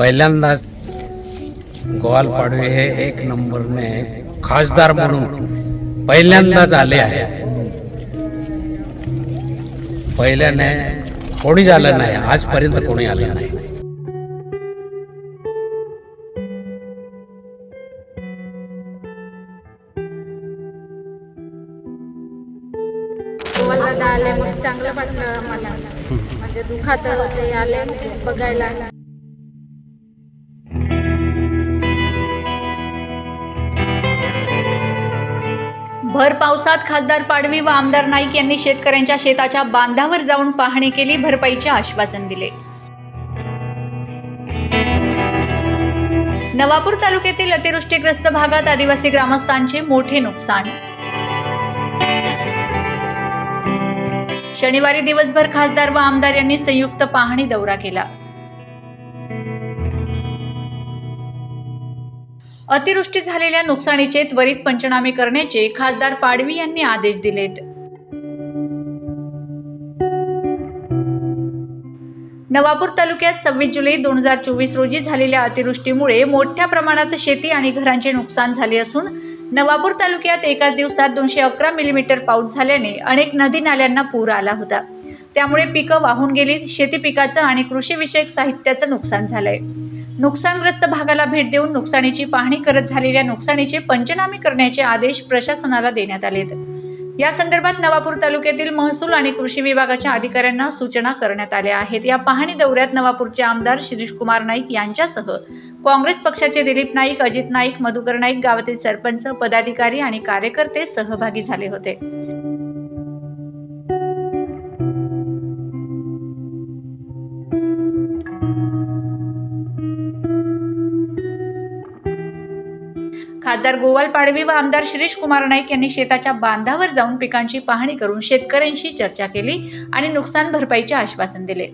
पहिल्यांदाच गोवाल पाडवे हे एक नंबरने खासदार म्हणून पहिल्यांदाच आले आहे. पहिल्याने कोणी झालं नाही आजपर्यंत कोणी आलं नाही. दादा आले मग चांगलं वाटलं आम्हाला म्हणजे दुखात होते आले बघायला. भर पावसात खासदार पाडवी व आमदार नाईक यांनी शेतकऱ्यांच्या शेताच्या बांधावर जाऊन पाहणी केली भरपाईचे आश्वासन दिले. नवापूर तालुक्यातील अतिवृष्टीग्रस्त भागात आदिवासी ग्रामस्थांचे मोठे नुकसान. शनिवारी दिवसभर खासदार व आमदार यांनी संयुक्त पाहणी दौरा केला. अतिवृष्टी झालेल्या नुकसानीचे त्वरित पंचनामे करण्याचे खासदार पाडवी यांनी आदेश दिलेत. नवापूर तालुक्यात सव्वीस जुलै दोन हजार चोवीस रोजी झालेल्या अतिवृष्टीमुळे मोठ्या प्रमाणात शेती आणि घरांचे नुकसान झाले असून नवापूर तालुक्यात एकाच दिवसात दोनशे अकरा मिलीमीटर पाऊस झाल्याने अनेक नदी नाल्यांना पूर आला होता. त्यामुळे पिकं वाहून गेली शेती पिकाचं आणि कृषीविषयक साहित्याचं नुकसान झालंय. नुकसानग्रस्त भागाला भेट देऊन नुकसानीची पाहणी करत झालेल्या नुकसानीचे पंचनामे करण्याचे आदेश प्रशासनाला देण्यात आलेत. या संदर्भात नवापूर तालुक्यातील महसूल आणि कृषी विभागाच्या अधिकाऱ्यांना सूचना करण्यात आल्या आहेत. या पाहणी दौऱ्यात नवापूरचे आमदार शिरीष कुमार नाईक यांच्यासह काँग्रेस पक्षाचे दिलीप नाईक अजित नाईक मधुकर नाईक गावातील सरपंच पदाधिकारी आणि कार्यकर्ते सहभागी झाले होते. खासदार गोवाल पाडवी व आमदार शिरीष कुमार नाईक यांनी शेताच्या बांधावर जाऊन पिकांची पाहणी करून शेतकऱ्यांशी चर्चा केली आणि नुकसान भरपाईचे आश्वासन दिले.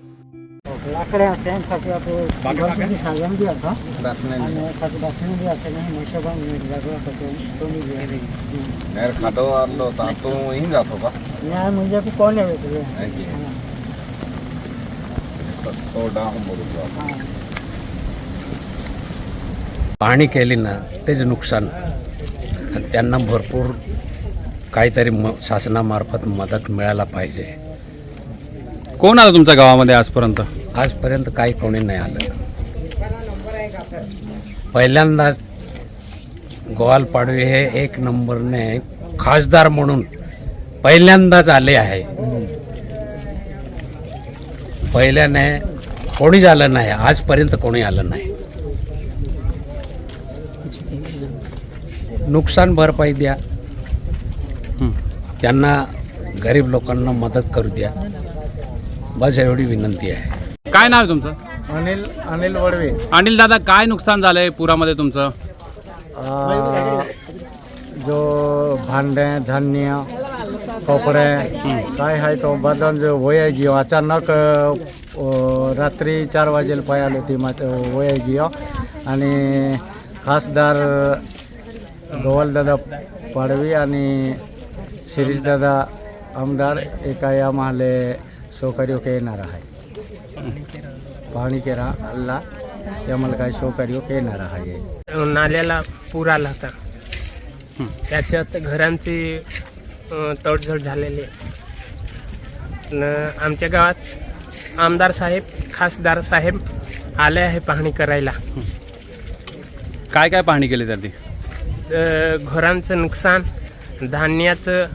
म्हणजे पाहणी केली ना तेच नुकसान. त्यांना भरपूर काहीतरी म शासनामार्फत मदत मिळायला पाहिजे. कोण आलं तुमच्या गावामध्ये आजपर्यंत? आजपर्यंत काही कोणी नाही आलं. पहिल्यांदा गोवाल पाडवे हे एक नंबरने खासदार म्हणून पहिल्यांदाच आले आहे. पहिल्याने कोणी झालं नाही आजपर्यंत कोणी आलं नाही. नुकसान भरपाई द्या. त्यांना गरीब लोकांना मदत करू द्या. बस एवढी विनंती आहे. काय नाव आहे तुमचं? अनिल अनिल वडवे. अनिल दादा काय नुकसान झालंय पुरामध्ये तुमचं? जो भांडे धान्य कपडे काय आहे तो बदल जो वया गियो. अचानक अ, रात्री चार वाजेला पायालो ती मात वया गियो. आणि खासदार गोवालदादा पाडवी आणि शिरीषदादा आमदार एका या माहले सहकार्य येणार आहे. पाहणी केला अल्ला त्यामुळे काही सहकार्य येणार आहे. नाल्याला पूर आला होता. त्याच्यात घरांची तडजोड झालेली आमच्या गावात आमदार साहेब खासदार साहेब आले आहे पाहणी करायला. काय काय पाहणी केली त्यांनी? घरांचं नुकसान धान्याचं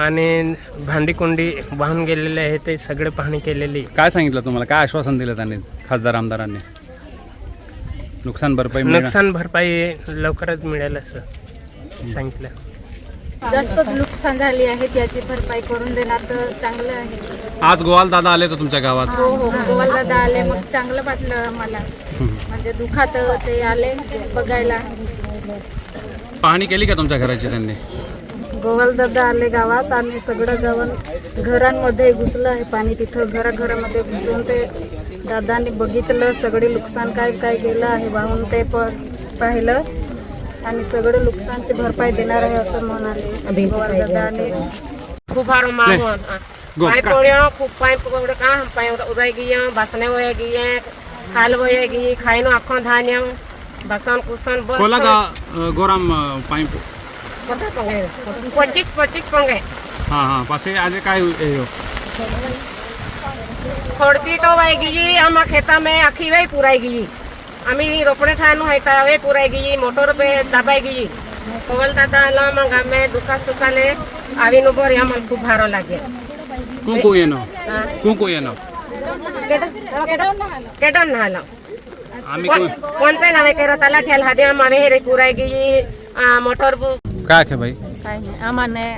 आणि भांडीकुंडी वाहून गेलेले आहे ते सगळे पाहणी केलेली. काय सांगितलं तुम्हाला? काय आश्वासन दिलं त्यांनी खासदार आमदारांनी? नुकसान भरपाई मिळणार? नुकसान भरपाई लवकरच मिळेल असं सांगितलं. जास्तच नुकसान झाली आहे त्याची भरपाई करून देणार तर चांगलं आहे. आज गोवाल दादा आले तर तुमच्या गावात. हो हो गोवाल दादा आले मग चांगलं वाटलं मला म्हणजे दुखात ते आले बघायला. पाहणी केली का तुमच्या घराची त्यांनी? गोवलदादा आले गावात आणि सगळं गावात घरांमध्ये घुसलं आहे पाणी तिथं. घराघरामध्ये घुसून ते दादांनी बघितलं सगळे नुकसान काय काय गेलं आहे वाहून ते पाहिलं. आणि सगळं नुकसानची भरपाई देणार आहे असं म्हणाले गोवलदादाने खूप हार खूप पाय का? पाय उदय गिया बासण्या वया गिया खाल वया गी खायनो आखो धान्य. બસન કુસન કોલા ગોરામ પાઇપ પચીસ પચીસ પંગે હા હા પછી આજે કાંઈ રહ્યો ખોડતી તો વાઈ ગઈ આમાં ખેતામાં આખી વાય પુરાઈ ગઈ અમે રોપણે થવાનું હતા હવે પુરાઈ ગઈ મોટર પે દબાઈ ગઈ પવન દાદા લામાં ગામે દુખા સુખાને આવીને ઊભો રહ્યા મને ખૂબ ભારો લાગે કું કું એનો કું કું એનો कोणते नावे केरो ताला ठेल हादे मावे हेरे पुराई गई मोटर काय आहे बाई? काय नाही आम्हाला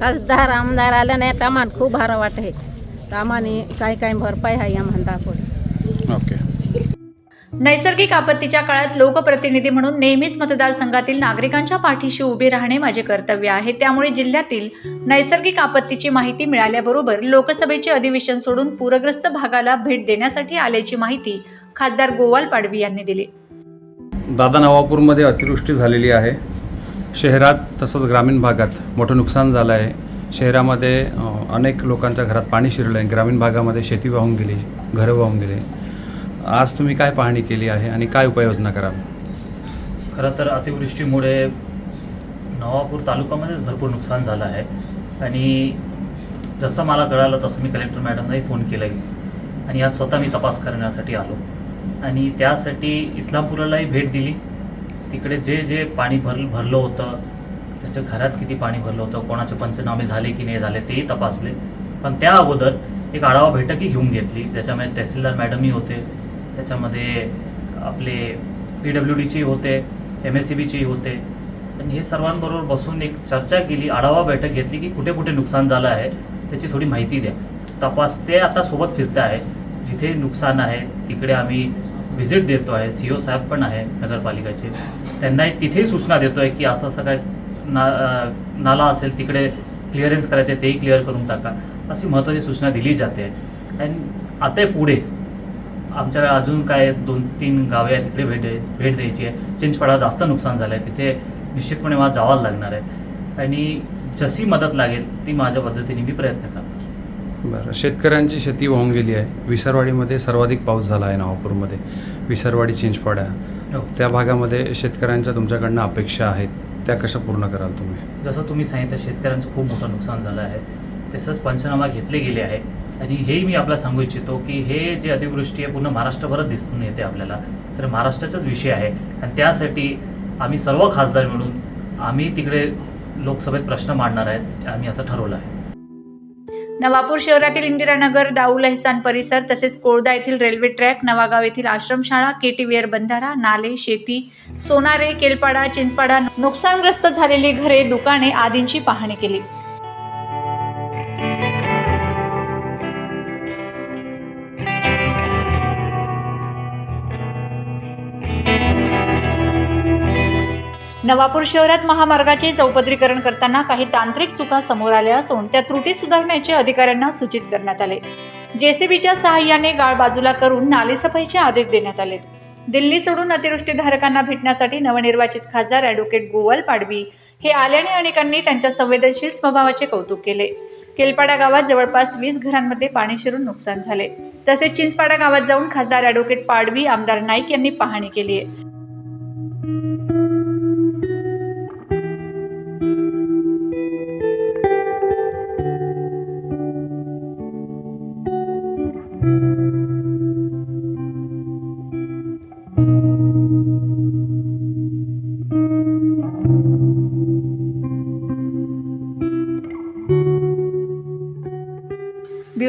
खासदार आमदार आले नाही तर आम्हाला खूप भारं वाटते तर आम्हाला काय काय भरपाई आहे आम्हाला दाखवली. ओके. नैसर्गिक आपत्तीच्या काळात लोकप्रतिनिधी म्हणून नेहमीच मतदारसंघातील नागरिकांच्या पाठीशी उभे राहणे माझे कर्तव्य आहे. त्यामुळे जिल्ह्यातील नैसर्गिक आपत्तीची माहिती मिळाल्याबरोबर लोकसभेचे अधिवेशन सोडून पूरग्रस्त भागाला भेट देण्यासाठी आल्याची माहिती खासदार गोवाल पाडवी यांनी दिली. दादा नवापूरमध्ये अतिवृष्टी झालेली आहे. शहरात तसंच ग्रामीण भागात मोठं नुकसान झालं आहे. शहरामध्ये अनेक लोकांच्या घरात पाणी शिरलं आहे ग्रामीण भागामध्ये शेती वाहून गेली घरं वाहून गेले. आज तुम्ही काय पाहणी केली आहे आणि काय उपाययोजना कराल? खरं तर अतिवृष्टीमुळे नवापूर तालुक्यामध्येच भरपूर नुकसान झालं आहे. आणि जसं मला कळालं तसं मी कलेक्टर मॅडमलाही फोन केला आणि आज स्वतः मी तपास करण्यासाठी आलो. आणि त्यासाठी इस्लामपुरालाही भेट दिली. तिकडे जे जे पाणी भर भरलं होतं त्याच्या घरात किती पाणी भरलं होतं कोणाचे पंचनामे झाले की नाही झाले तेही तपासले. पण त्या अगोदर एक आढावा बैठकही घेऊन घेतली. त्याच्यामध्ये तहसीलदार मॅडमही होते. त्याच्यामध्ये आपले पी डब्ल्यू डीचे होते एम एस सी बीचेही होते. आणि हे सर्वांबरोबर बसून एक चर्चा केली आढावा बैठक घेतली की कुठे कुठे नुकसान झालं आहे त्याची थोडी माहिती द्या. तपास ते आता सोबत फिरते आहे जिथे नुकसान आहे तिकडे आम्ही व्हिजिट देतो आहे. सी ओ साहेब पण आहे नगरपालिकेचे. त्यांनाही तिथेही सूचना देतो आहे की असं असं काय ना नाला असेल तिकडे क्लिअरन्स करायचे तेही क्लिअर करून टाका. अशी महत्त्वाची सूचना दिली जाते. आणि आता पुढे आमच्या अजून काय दोन तीन गावे आहेत तिकडे भेट भेट द्यायची आहे. चिंचपाडा जास्त नुकसान झालं आहे तिथे निश्चितपणे मला जावायला लागणार आहे. आणि जशी मदत लागेल ती माझ्या पद्धतीने मी प्रयत्न करणार बरं. शेतकऱ्यांची शेती वाहून गेली आहे. विसरवाडीमध्ये सर्वाधिक पाऊस झाला आहे नवापूरमध्ये. विसरवाडी चिंचपाड्या हो. त्या भागामध्ये शेतकऱ्यांच्या तुमच्याकडनं अपेक्षा आहेत. त्या कशा पूर्ण कराल तुम्ही? जसं तुम्ही सांगितलं शेतकऱ्यांचं खूप मोठं नुकसान झालं आहे. तसंच पंचनामा घेतले गेले आहे आणि हेही मी आपल्याला सांगू इच्छितो की हे जे अतिवृष्टी आहे पूर्ण महाराष्ट्रभरात दिसून येते आपल्याला. तर महाराष्ट्राचाच विषय आहे. आणि त्यासाठी आम्ही सर्व खासदार मिळून आम्ही तिकडे लोकसभेत प्रश्न मांडणार आहेत आम्ही असं ठरवलं आहे. नवापूर शहरातील इंदिरानगर दाऊल एहसान परिसर तसेच कोळदा येथील रेल्वे ट्रॅक नवागाव येथील आश्रमशाळा केटीवेअर बंधारा नाले शेती सोनारे केलपाडा चिंचपाडा नुकसानग्रस्त झालेली घरे दुकाने आदींची पाहणी केली. नवापूर शहरात महामार्गाचे चौपदरीकरण करताना काही तांत्रिक चुका समोर आल्या असून त्या त्रुटी सुधारण्याचे अधिकाऱ्यांना सूचित करण्यात आले. जेसीबीच्या सहाय्याने गाळ बाजूला करून नालेसफाईचे आदेश देण्यात आले दिल्ली सोडून अतिवृष्टीधारकांना भेटण्यासाठी नवनिर्वाचित खासदार ॲडव्होकेट गोवाल पाडवी हे आल्याने अनेकांनी त्यांच्या संवेदनशील स्वभावाचे कौतुक केले. केलपाडा गावात जवळपास वीस घरांमध्ये पाणी शिरून नुकसान झाले. तसेच चिंचपाडा गावात जाऊन खासदार ॲडव्होकेट पाडवी आमदार नाईक यांनी पाहणी केली आहे.